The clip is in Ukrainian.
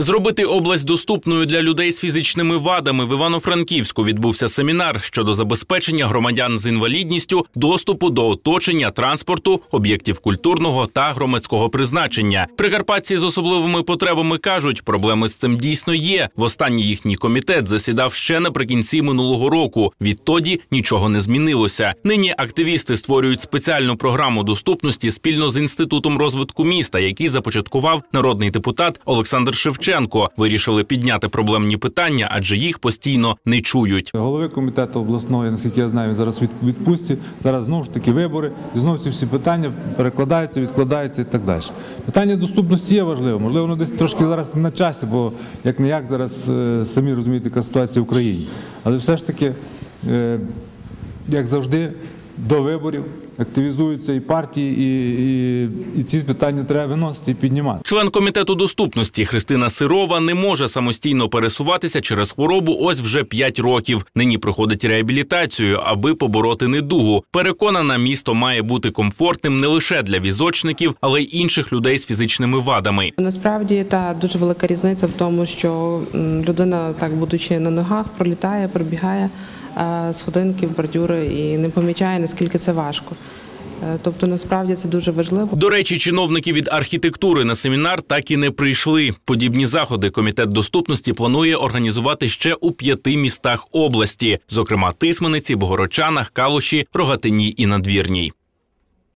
Зробити область доступною для людей з фізичними вадами в Івано-Франківську відбувся семінар щодо забезпечення громадян з інвалідністю доступу до оточення, транспорту, об'єктів культурного та громадського призначення. Прикарпатці з особливими потребами кажуть, проблеми з цим дійсно є. Востаннє їхній комітет засідав ще наприкінці минулого року. Відтоді нічого не змінилося. Нині активісти створюють спеціальну програму доступності спільно з інститутом розвитку міста, який започаткував народний депутат Олександр Шевченко. Вирішили підняти проблемні питання, адже їх постійно не чують. Голови комітету обласної, наскільки я знаю, зараз від відпустці. Зараз знову ж таки вибори. І знову ці всі питання перекладаються, відкладаються і так далі. Питання доступності є важливо. Можливо, воно десь трошки зараз на часі, бо як не як зараз е, самі розумієте, яка ситуація в Україні. Але все ж таки, е, як завжди, до виборів активізуються і партії, і, і, і ці питання треба виносити і піднімати. Член комітету доступності Христина Сирова не може самостійно пересуватися через хворобу. Ось вже 5 років. Нині проходить реабілітацію, аби побороти недугу. Переконана, місто має бути комфортним не лише для візочників, але й інших людей з фізичними вадами. Насправді та дуже велика різниця в тому, що людина, так будучи на ногах, пролітає, пробігає сходинки, бордюри і не помічає, наскільки це важко. Е, Тобто, насправді це дуже важливо. До речі, чиновники від архітектури на семінар так і не прийшли. Подібні заходи комітет доступності планує організувати ще у п'яти містах області, зокрема Тисманиці, Богородчанах, Калуші, Рогатині і Надвірній.